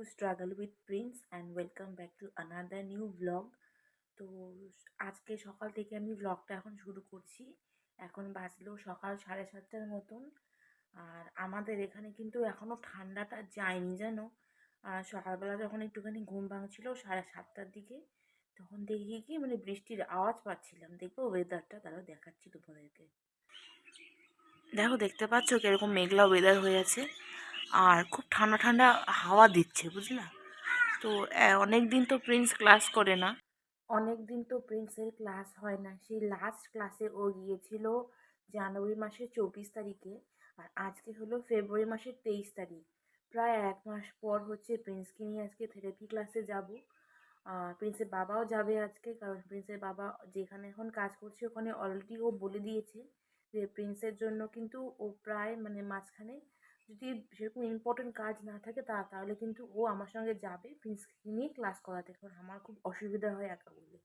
welcome struggle to Struggle and welcome back to back new blog তো আজকে সকাল থেকে আমি ভ্লগটা এখন শুরু করছি। এখন বাজলো সকাল সাড়ে সাতটার মতন। আর আমাদের এখানে কিন্তু এখনও ঠান্ডাটা যায়নি, জানো? আর সকালবেলা যখন একটুখানি ঘুম ভাঙছিল সাড়ে সাতটার দিকে, তখন দেখি কি মানে বৃষ্টির আওয়াজ পাচ্ছিলাম। দেখব ওয়েদারটা তারা দেখাচ্ছি তোমাদেরকে। দেখো, দেখতে পাচ্ছ কীরকম মেঘলা ওয়েদার হয়ে আছে। আর খুব ঠান্ডা ঠান্ডা হাওয়া দিচ্ছে, বুঝলা? তো অনেক দিন তো প্রিন্স ক্লাস করে না। অনেক দিন তো প্রিন্সের ক্লাস হয় না। সেই লাস্ট ক্লাসে ও গিয়েছিল জানুয়ারি মাসের চব্বিশ তারিখে আর আজকে হলো ফেব্রুয়ারি মাসের তেইশ তারিখ। প্রায় এক মাস পর হচ্ছে প্রিন্সকে নিয়ে আজকে থেরাপি ক্লাসে যাব। প্রিন্সের বাবাও যাবে আজকে কারণ প্রিন্সের বাবা যেখানে এখন কাজ করছে ওখানে অলরেডি ও বলে দিয়েছে যে প্রিন্সের জন্য কিন্তু ও প্রায় মানে মাঝখানে যদি সেরকম ইম্পর্টেন্ট কাজ না থাকে তা, তাহলে কিন্তু ও আমার সঙ্গে যাবে প্রিন্সকে নিয়ে ক্লাস করাতে। কারণ আমার খুব অসুবিধা হয় একা বলে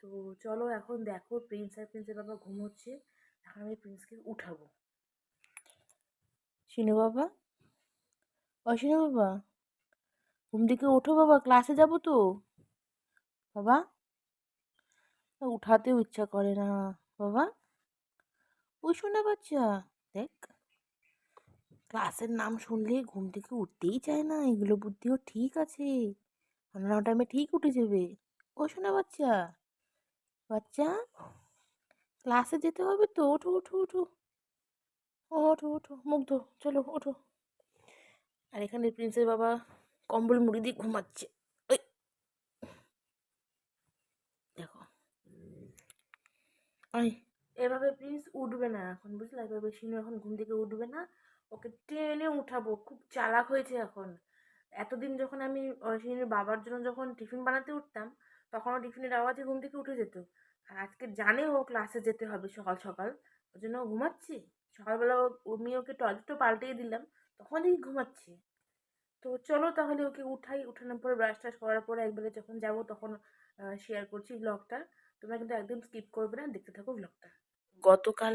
তো চলো এখন দেখো প্রিন্স আর প্রিন্সের বাবা ঘুমোচ্ছে এখন আমি প্রিন্সকে উঠাবো। শিনু বাবা। ও শিনু বাবা। ঘুম থেকে ওঠো বাবা ক্লাসে যাব তো। বাবা। উঠাতেও ইচ্ছা করে না বাবা। ওই শোনা বাচ্চা, দেখ। ক্লাসের নাম শুনলে ঘুম থেকে উঠতেই চায় না, এগুলো বুদ্ধিও ঠিক আছে। অন্য টাইমে ঠিক উঠে যাবে। ও শোনা বাচ্চা বাচ্চা, ক্লাসে যেতে হবে তো, ওঠো ওঠো ওঠো। ওঠো ওঠো মুগ্ধ চলো, ওঠো। আর এখানে প্রিন্সের বাবা কম্বল মুড়ি দিয়ে ঘুমাচ্ছে। দেখো। এভাবে প্লিজ উঠবে না এখন, বুঝলে? এভাবে শিনু এখন ঘুম থেকে উঠবে না। ওকে টেনে উঠাবো, খুব চালাক হয়েছে এখন। এতদিন যখন আমি শিনুর বাবার জন্য যখন টিফিন বানাতে উঠতাম তখন টিফিনের আওয়াজে ঘুম থেকে উঠে যেত। আর আজকে জানে ও ক্লাসে যেতে হবে সকাল সকাল ওই জন্য ঘুমাচ্ছে? সকালবেলা আমি ওকে টয়লেটও পাল্টিয়ে দিলাম তখন দেখি ঘুমাচ্ছে। তো চলো তাহলে ওকে উঠাই, উঠানোর পরে ব্রাশ টাশ করার পরে একবারে যখন যাব তখন শেয়ার করছি ব্লগটা তোমরা কিন্তু একদম স্কিপ করবে না, দেখতে থাকো ব্লগটা গতকাল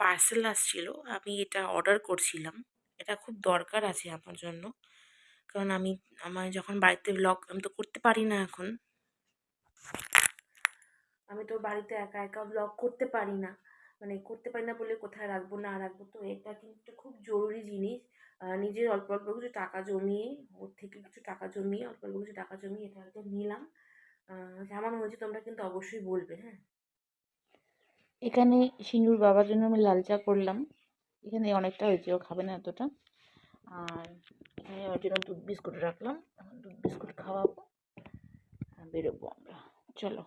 পার্সেল আসছিল। আমি এটা অর্ডার করছিলাম। এটা খুব দরকার আছে আমার জন্য। কারণ আমি, আমার যখন বাড়িতে ব্লগ আমি তো করতে পারি না এখন। আমি তো বাড়িতে একা একা ব্লগ করতে পারি না। মানে করতে পারি না বলে কোথায় রাখব, না রাখব? তো এটা কিন্তু খুব জরুরি জিনিস। নিজের অল্প অল্প কিছু টাকা জমিয়ে, ওর থেকে কিছু টাকা জমিয়ে, অল্প অল্প কিছু টাকা জমিয়ে এটা নিলাম। কেমন হয়েছে, তোমরা কিন্তু অবশ্যই বলবে হ্যাঁ? এখানে সিঁদুর বাবার জন্য আমি লাল চা করলাম। এখানে অনেকটা হয়েছে, ও খাবে না এতটা। আর এখানে ওর জন্য দুধ বিস্কুট রাখলাম। দুধ বিস্কুট খাওয়াবো বেরোবো আমরা। চলো।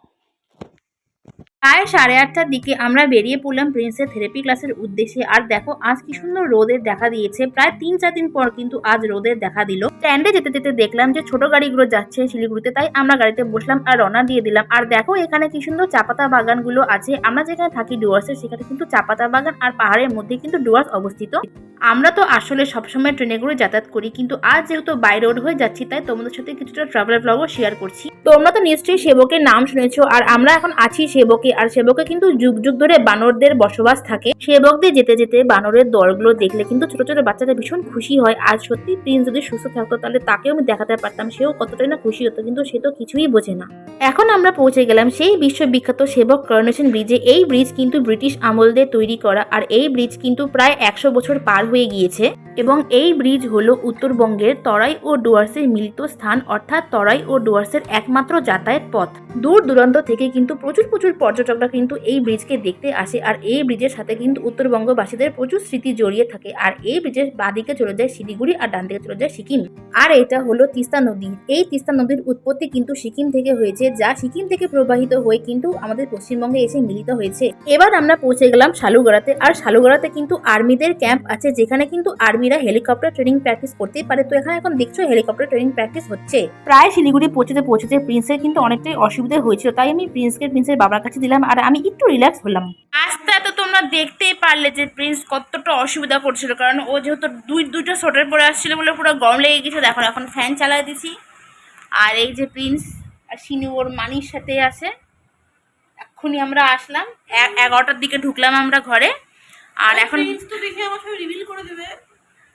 প্রায় সাড়ে আটটার দিকে আমরা বেরিয়ে পড়লাম প্রিন্সের থেরাপি ক্লাসের উদ্দেশ্যে। আর দেখো, আজ কি সুন্দর রোদের দেখা দিয়েছে। প্রায় তিন চার দিন পর কিন্তু আজ রোদের দেখা দিল। স্ট্যান্ডে যেতে যেতে দেখলাম যে ছোট গাড়িগুলো যাচ্ছে শিলিগুড়িতে, তাই আমরা গাড়িতে বসলাম আর রওনা দিয়ে দিলাম। আর দেখো, এখানে কি সুন্দর চাপাতা বাগানগুলো আছে। আমরা যেখানে থাকি ডুয়ার্সে সেখানে কিন্তু চাপাতা বাগান আর পাহাড়ের মধ্যে কিন্তু ডুয়ার্স অবস্থিত। আমরা তো আসলে সবসময় ট্রেনে করে যাতায়াত করি, কিন্তু আজ যেহেতু বাই রোড হয়ে যাচ্ছি, তাই তোমাদের সাথে কিছুটা ট্রাভেল ব্লগও শেয়ার করছি। তোমরা তো নিশ্চয়ই সেবকের নাম শুনেছো, আর আমরা এখন আছি সেবকে আর সেবকে কিন্তু যুগ যুগ ধরে বানরদের বসবাস থাকে। সেবকদের যেতে যেতে বানরের দলগুলো দেখলে কিন্তু ছোট ছোট বাচ্চারা ভীষণ খুশি হয়। আর সত্যি প্রিন্স যদি সুস্থ থাকতো, তাহলে তাকেও আমি দেখাতে পারতাম। সেও কতটাই না খুশি হতো, কিন্তু সে তো কিছুই বোঝে না। এখন আমরা পৌঁছে গেলাম সেই বিশ্ববিখ্যাত সেবক করোনেশন ব্রিজে। এই ব্রিজ কিন্তু ব্রিটিশ আমলদের তৈরি করা, আর এই ব্রিজ কিন্তু প্রায় একশো বছর পার হয়ে গিয়েছে। এবং এই ব্রিজ হলো উত্তরবঙ্গের তরাই ও ডুয়ার্সের মিলিত স্থান, অর্থাৎ তরাই ও ডুয়ার্সের একমাত্র যাতায়াত পথ। দূর দূরান্ত থেকে কিন্তু প্রচুর প্রচুর পর্যটকরা কিন্তু এই ব্রিজকে দেখতে আসে আর এই ব্রিজের সাথে কিন্তু উত্তরবঙ্গবাসীদের প্রচুর স্মৃতি জড়িয়ে থাকে আর এই ব্রিজের বাদিকে চলে যায় শিলিগুড়ি আর ডান দিকে চলে যায় সিকিম। আর এটা হলো তিস্তা নদী। এই তিস্তা নদীর উৎপত্তি কিন্তু সিকিম থেকে হয়েছে, যা সিকিম থেকে প্রবাহিত হয়ে কিন্তু আমাদের পশ্চিমবঙ্গে এসে মিলিত হয়েছে। এবার আমরা পৌঁছে গেলাম শালুগড়াতে। আর শালুগড়াতে কিন্তু আর্মিদের ক্যাম্প আছে, যেখানে কিন্তু আর্মিরা হেলিকপ্টার ট্রেনিং প্র্যাকটিস করতেই পারে। তো এখানে এখন দেখছ হেলিকপ্টার ট্রেনিং প্র্যাকটিস হচ্ছে। প্রায় শিলিগুড়ি পৌঁছতে পৌঁছতে প্রিন্সের কিন্তু অনেকটাই অসুবিধা হয়েছিল। তাই আমি প্রিন্সকে, প্রিন্সের বাবার কাছে আর আমি একটু রিল্যাক্স হলাম। আস্তে তো তোমরা দেখতেই পারলে যে প্রিন্স কতটা অসুবিধা করছিল কারণ ও যেহেতু দুই দুইটা সোয়েটার পরে আসছিল বলে পুরো গরম লেগে গেছে। দেখো এখন ফ্যান চালাই দিছি। আর এই যে প্রিন্স আর সিনু ওর মানির সাথে আছে। এক্ষুনি আমরা আসলাম। এগারোটার দিকে ঢুকলাম আমরা ঘরে। আর এখন তো দেখে আমার সব রিভিল করে দেবে।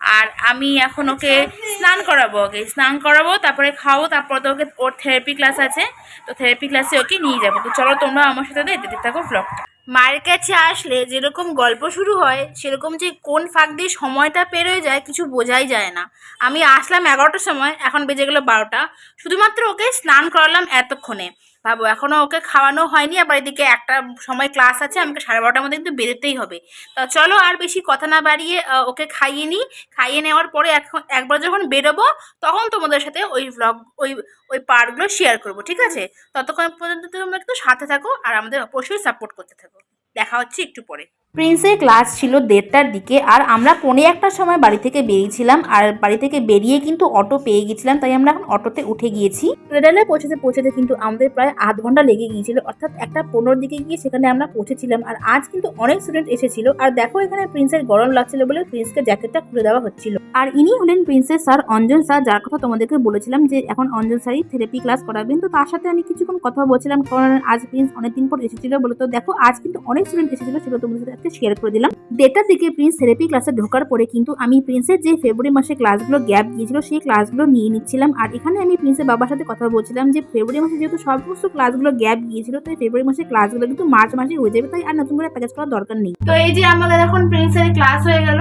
আর আমি এখন ওকে স্নান করাবো, ওকে স্নান করাবো, তারপরে খাব তারপর তো ওকে, ওর থেরাপি ক্লাস আছে, তো থেরাপি ক্লাসে ওকে নিয়ে যাব। তো চলো তোমরা আমার সাথে দেখতে থাকো ব্লগটা মায়ের কাছে আসলে যেরকম গল্প শুরু হয়, সেরকম যে কোন ফাঁক দিয়ে সময়টা পেরোয় যায় কিছু বোঝাই যায় না। আমি আসলাম এগারোটার সময়, এখন বেজে গেলো বারোটা। শুধুমাত্র ওকে স্নান করালাম এতক্ষণে। ভাবো এখনও ওকে খাওয়ানো হয়নি, আবার এদিকে একটা সময় ক্লাস আছে, আমাকে সাড়ে বারোটার মধ্যে কিন্তু বেরোতেই হবে। তা চলো আর বেশি কথা না বাড়িয়ে ওকে খাইয়ে নিই। খাইয়ে নেওয়ার পরে এখন একবার যখন বেরোবো, তখন তোমাদের সাথে ওই ভ্লগ ওই ওই পার্টগুলো শেয়ার করব, ঠিক আছে? ততক্ষণ পর্যন্ত তোমরা একটু সাথে থাকো আর আমাদের অবশ্যই সাপোর্ট করতে থাকো। দেখা হচ্ছে একটু পরে। প্রিন্সের ক্লাস ছিল দেড়টার দিকে আর আমরা পৌনে একটার সময় বাড়ি থেকে বেরিয়েছিলাম আর বাড়ি থেকে বেরিয়ে কিন্তু অটো পেয়ে গেছিলাম তাই আমরা এখন অটোতে উঠে গিয়েছি। রেডালে পৌঁছতে পৌঁছতে কিন্তু আমাদের প্রায় আধ ঘণ্টা লেগে গিয়েছিল অর্থাৎ একটা পনেরোর দিকে গিয়ে সেখানে আমরা পৌঁছেছিলাম। আর আজ কিন্তু অনেক স্টুডেন্ট এসেছিল। আর দেখো এখানে প্রিন্সের গরম লাগছিল বলে প্রিন্সকে জ্যাকেটটা খুলে দেওয়া হচ্ছিল। আর ইনি হলেন প্রিন্সের স্যার অঞ্জন স্যার যার কথা তোমাদেরকে বলেছিলাম যে এখন অঞ্জন স্যারই থেরাপি ক্লাস করাবেন। তো তার সাথে আমি কিছুক্ষণ কথা বলছিলাম কারণ আজ প্রিন্স অনেকদিন পর এসেছিল বলে। তো দেখো আজ কিন্তু অনেক স্টুডেন্ট এসেছিল সেটা তোমাদের সাথে আজকে শেয়ার করে দিলাম। দেড়টার দিকে প্রিন্স থেরাপি ক্লাসে ঢোকার পরে কিন্তু আমি প্রিন্সের যে ফেব্রুয়ারি মাসে ক্লাসগুলো গ্যাপ গিয়েছিল সেই ক্লাসগুলো নিয়ে নিচ্ছিলাম। আর এখানে আমি প্রিন্সের বাবার সাথে কথা বলছিলাম যে ফেব্রুয়ারি মাসে যেহেতু সমস্ত ক্লাসগুলো গ্যাপ গিয়েছিল তাই ফেব্রুয়ারি মাসে ক্লাসগুলো কিন্তু মার্চ মাসে হয়ে যাবে তাই আর নতুন করে প্যাকেজ করার দরকার নেই। তো এই যে আমাদের এখন প্রিন্সের ক্লাস হয়ে গেল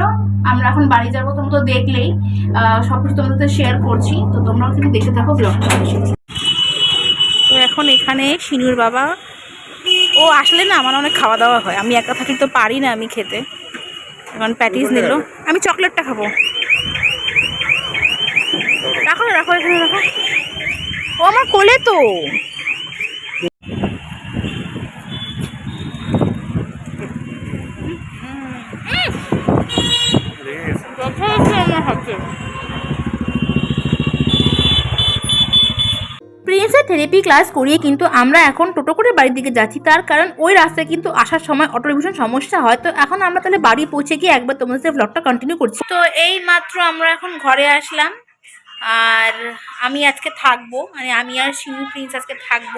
আমরা এখন বাড়ি যাব তোমরা তো দেখলেই সব কিছু তোমাদের সাথে শেয়ার করছি তো তোমরাও কিন্তু দেখে থাকো ব্লগটা তো এখন এখানে শিনুর বাবা ও আসলে না আমার অনেক খাওয়া দাওয়া হয়। আমি একা থাকি তো পারি না আমি খেতে। এখন প্যাটিস নিল। আমি চকলেটটা খাব। রাখো রাখো এখানে রাখো। ও আমার কোলে তো। আমার হাতে। থেরাপি ক্লাস করিয়ে কিন্তু আমরা এখন টোটো করে বাড়ির দিকে যাচ্ছি। তার কারণ ওই রাস্তায় কিন্তু আসার সময় অটোর ভীষণ সমস্যা হয়। তো এখন আমরা তাহলে বাড়ি পৌঁছে গিয়ে একবার তোমাদের সাথে ব্লগটা কন্টিনিউ করছি। তো এই মাত্র আমরা এখন ঘরে আসলাম। আর আমি আজকে থাকব। মানে আমি আর শিনু প্রিন্স আজকে থাকব।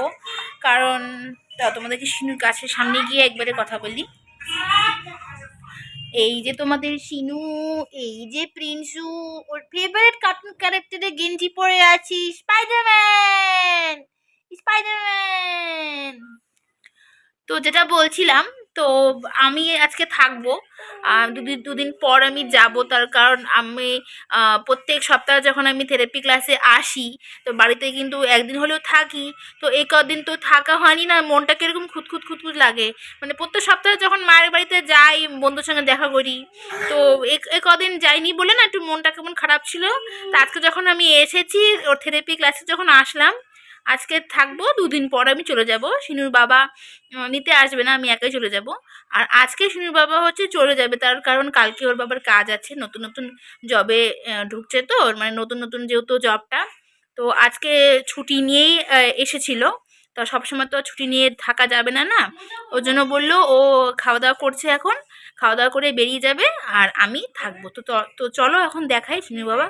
কারণ তোমাদেরকে শিনুর কাছে সামনে গিয়ে একবারে কথা বলি। এই যে তোমাদের সিনু এই যে প্রিন্সু, ওর ফেভারিট কার্টুন ক্যারেক্টারে গেঞ্জি পরে আছি স্পাইডারম্যান স্পাইডারম্যান তো যেটা বলছিলাম তো আমি আজকে থাকব। দুদিন দুদিন পর আমি যাব, তার কারণ আমি প্রত্যেক সপ্তাহে যখন আমি থেরাপি ক্লাসে আসি, তো বাড়িতে কিন্তু একদিন হলেও থাকি, তো এই কদিন তো থাকা হয়নি না, মনটা কীরকম খুঁতখুত খুঁতখুত লাগে। মানে প্রত্যেক সপ্তাহে যখন মায়ের বাড়িতে যাই, বন্ধুর সঙ্গে দেখা করি, তো এ কদিন যাইনি বলে না, একটু মনটা কেমন খারাপ ছিল। তো আজকে যখন আমি এসেছি, ওর থেরাপি ক্লাসে যখন আসলাম আজকে থাকব, দুদিন পর আমি চলে যাব। শিনুর বাবা নিতে আসবে না, আমি একাই চলে যাব। আর আজকে শিনুর বাবা হচ্ছে চলে যাবে, তার কারণ কালকে ওর বাবার কাজ আছে, নতুন নতুন জবে ঢুকছে তো মানে নতুন নতুন যেহেতু জবটা তো আজকে ছুটি নিয়েই এসেছিল। তো সবসময় তো ছুটি নিয়ে থাকা যাবে না না? ওর জন্য বলল, ও খাওয়া দাওয়া করছে এখন খাওয়া দাওয়া করে বেরিয়ে যাবে, আর আমি থাকব। তো ত- চলো এখন দেখাই শিনু বাবা।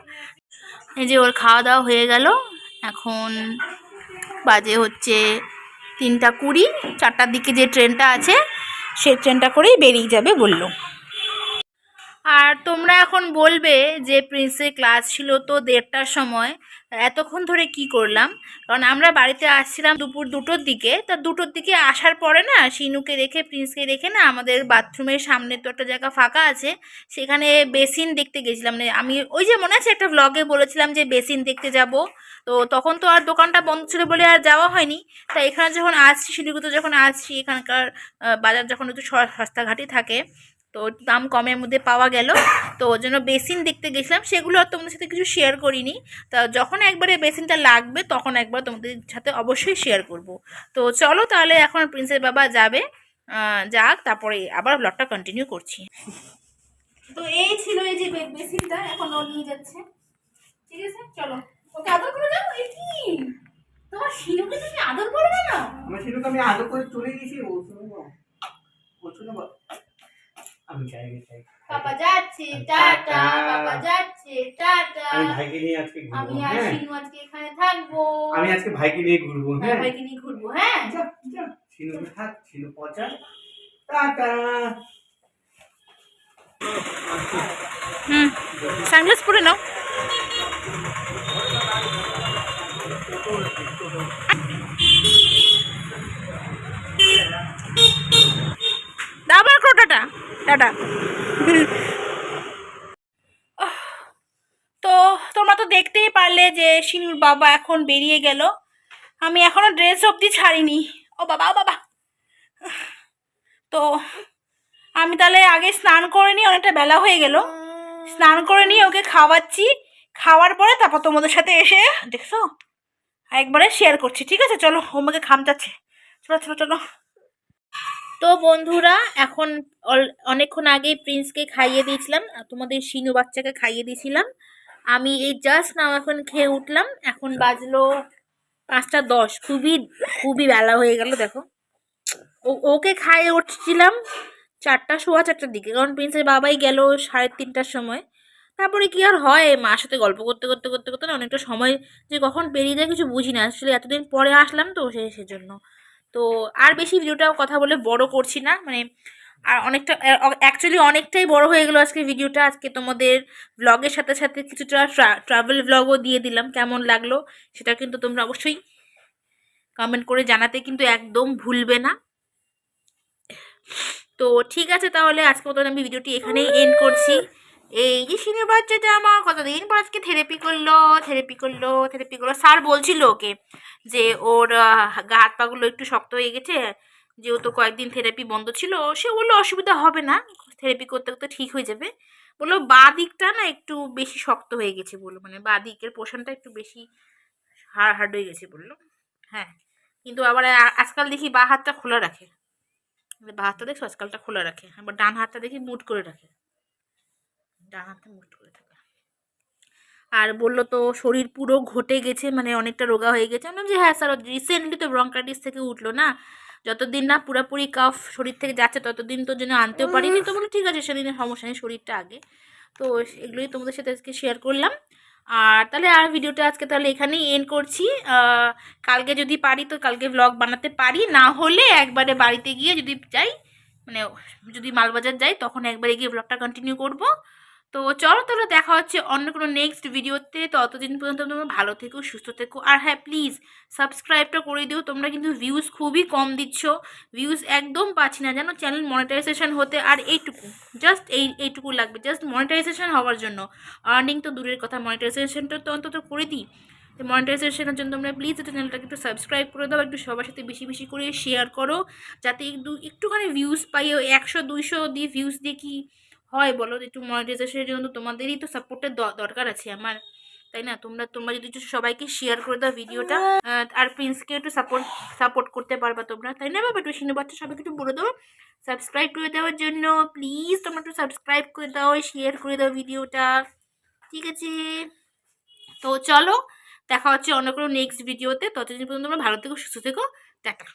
এই যে ওর খাওয়া দাওয়া হয়ে গেল, এখন বাজে হচ্ছে তিনটা কুড়ি, চারটার দিকে যে ট্রেনটা আছে, সে ট্রেনটা করেই বেরিয়ে যাবে বলল। আর তোমরা এখন বলবে যে প্রিন্সের ক্লাস ছিল তো দেড়টার সময়, এতক্ষণ ধরে কি করলাম? কারণ আমরা বাড়িতে আসছিলাম দুপুর দুটোর দিকে, তা দুটোর দিকে আসার পরে না, শিনুকে রেখে প্রিন্সকে রেখে না, আমাদের বাথরুমের সামনে তো একটা জায়গা ফাঁকা আছে, সেখানে বেসিন দেখতে গেছিলাম। মানে আমি ওই যে মনে আছে একটা ব্লগে বলেছিলাম যে বেসিন দেখতে যাব, তো তখন তো আর দোকানটা বন্ধ ছিল বলে আর যাওয়া হয়নি। তা এখানে যখন আসছি শিলিগুড়িতে যখন আসছি, এখানকার বাজার যখন একটু সস্তাঘাটি থাকে তো দাম কমের মধ্যে পাওয়া গেল। তো ওর জন্য বেসিন দেখতে গেছিলাম, সেগুলো আর তোমাদের সাথে কিছু শেয়ার করিনি। তা যখন একবারে বেসিনটা লাগবে, তখন একবার তোমাদের সাথে অবশ্যই শেয়ার করব। তো চলো তাহলে এখন প্রিন্সের বাবা যাবে যাক, তারপরে আবার ব্লগটা কন্টিনিউ করছি। তো এই ছিল এই যে বেসিনটা, এখন ও নিয়ে যাচ্ছে। ঠিক আছে? চলো। ওকে আদর করে যাও এই কি? তোমার শিনুকে তুমি আদর করবে না? আমার তো আমি আদর করে চলে গেছি, ও শুনব আমি চাই আমি চাই পাপা যাচ্ছে টাটা পাপা যাচ্ছে টাটা। আমি ভাইকে নিয়ে আজকে আমি ঘুরবো আর হ্যাঁ। শিনু আজকে এখানে থাকব। আমি আজকে ভাইকে নিয়ে ঘুরবো হ্যাঁ হ্যাঁ। ভাইকে নিয়ে ঘুরবো হ্যাঁ। যা যা ছিল থাক ছিল পচা টাটা। হুম সানগ্লাস পরে নাও আবার করো টাটা। তো তোমরা তো দেখতেই পারলে যে শিনুর বাবা এখন বেরিয়ে গেল। আমি এখনও ড্রেস অবধি ছাড়িনি। ও বাবা ও বাবা। তো আমি তাহলে আগে স্নান করে নিই, অনেকটা বেলা হয়ে গেল। স্নান করে নিয়ে ওকে খাওয়াচ্ছি। খাওয়ার পরে তারপর তোমাদের সাথে এসে দেখছ? একবারে শেয়ার করছি। ঠিক আছে? চলো, ও আমাকে খামচাচ্ছে। চলো চলো চলো। তো বন্ধুরা, এখন অনেকক্ষণ আগে প্রিন্সকে খাইয়ে দিয়েছিলাম তোমাদের শিনু বাচ্চাকে খাইয়ে দিয়েছিলাম। আমি এই জাস্ট নাও এখন খেয়ে উঠলাম, এখন বাজলো পাঁচটা দশ, খুবই খুবই বেলা হয়ে গেল, দেখো। ওকে খাইয়ে উঠছিলাম চারটা, সোয়া চারটার দিকে, কারণ প্রিন্সের বাবাই গেল সাড়ে তিনটার সময়। তারপরে কি আর হয়, মার সাথে গল্প করতে করতে করতে করতে অনেকটা সময় যে কখন পেরিয়ে যায়, কিছু বুঝি না। আসলে এতদিন পরে আসলাম তো, সে, সেজন্য। তো আর বেশি ভিডিওটা কথা বলে বড় করছি না মানে আর অনেকটা অ্যাকচুয়ালি অনেকটাই বড় হয়ে গেলো আজকে ভিডিওটা। আজকে তোমাদের ব্লগের সাথে সাথে কিছুটা ট্রাভেল ব্লগও দিয়ে দিলাম, কেমন লাগল সেটা কিন্তু তোমরা অবশ্যই কমেন্ট করে জানাতে কিন্তু একদম ভুলবে না। তো ঠিক আছে তাহলে আজকে মতন আমি ভিডিওটি এখানেই এন্ড করছি। এই যে সিনে বাচ্চাটা আমার কতদিন পর আজকে থেরাপি করল থেরাপি করল থেরাপি করল। স্যার বলছিল ওকে যে ওর গা, হাত পাগুলো একটু শক্ত হয়ে গেছে, যেহেতু কয়েকদিন থেরাপি বন্ধ ছিল, সে বলল অসুবিধা হবে না থেরাপি করতে করতে ঠিক হয়ে যাবে। বলল বা দিকটা না একটু বেশি শক্ত হয়ে গেছে বলল মানে বা দিকের পোষণটা একটু বেশি হার্ড হার্ড হয়ে গেছে বলল। হ্যাঁ কিন্তু আবার আজকাল দেখি বা হাতটা খোলা রাখে। বা হাতটা দেখছ? আজকালটা খোলা রাখে। আবার ডান হাতটা দেখি মুট করে রাখে। ডান হাতটা মুট করে থাকে। আর বলল তো, শরীর পুরো ঘটে গেছে মানে অনেকটা রোগা হয়ে গেছে। আমি যে হ্যাঁ স্যার রিসেন্টলি তো ব্রঙ্কাইটিস থেকে উঠল না। যতদিন না পুরোপুরি কাফ শরীর থেকে যাচ্ছে, ততদিন তো যেন আনতেও পারিনি। তো বলো ঠিক আছে, সেদিনের সমস্যা নেই, শরীরটা আগে। তো এগুলোই তোমাদের সাথে আজকে শেয়ার করলাম। আর তাহলে আর ভিডিওটা আজকে তাহলে এখানেই এন্ড করছি। কালকে যদি পারি তো কালকে ব্লগ বানাতে পারি। না হলে একবারে বাড়িতে গিয়ে যদি যাই মানে যদি মালবাজার যাই, তখন একবারে গিয়ে ব্লগটা কন্টিনিউ করব। তো চলো তাহলে দেখা হচ্ছে অন্য কোনো নেক্সট ভিডিওতে ততদিন পর্যন্ত তোমরা ভালো থেকো, সুস্থ থেকো। আর হ্যাঁ প্লিজ সাবস্ক্রাইবটা করে দিও। তোমরা কিন্তু ভিউজ খুবই কম দিচ্ছ। ভিউজ একদম পাচ্ছি না। জানো চ্যানেল মনিটাইজেশন হতে আর এইটুকু জাস্ট এই, এইটুকু লাগবে। জাস্ট মনিটাইজেশন হওয়ার জন্য। আর্নিং তো দূরের কথা। মনিটাইজেশনটা তো অন্তত করে দিই। মনিটাইজেশনের জন্য তোমরা প্লিজ এটা চ্যানেলটাকে একটু সাবস্ক্রাইব করে দাও। একটু সবার সাথে বেশি বেশি করে শেয়ার করো। যাতে একটু, একটুখানি ভিউজ পাই। একশো, দুইশো দিয়ে ভিউজ দিয়ে কি হয় বলো একটু মনিটাইজেশনের জন্য তো তোমাদেরই তো সাপোর্টের দরকার আছে আমার, তাই না? তোমরা তোমরা যদি সবাইকে শেয়ার করে দাও ভিডিওটা আর প্রিন্সকে একটু সাপোর্ট সাপোর্ট করতে পারবা তোমরা, তাই না বাবা? একটু বাচ্চা সবাইকে একটু বলে দাও। সাবস্ক্রাইব করে দেওয়ার জন্য প্লিজ তোমরা একটু সাবস্ক্রাইব করে দাও শেয়ার করে দাও ভিডিওটা, ঠিক আছে? তো চলো, দেখা হচ্ছে অন্য কোনো নেক্সট ভিডিওতে ততদিন পর্যন্ত তোমরা ভালো থেকো, সুস্থ থেকো, টাটা।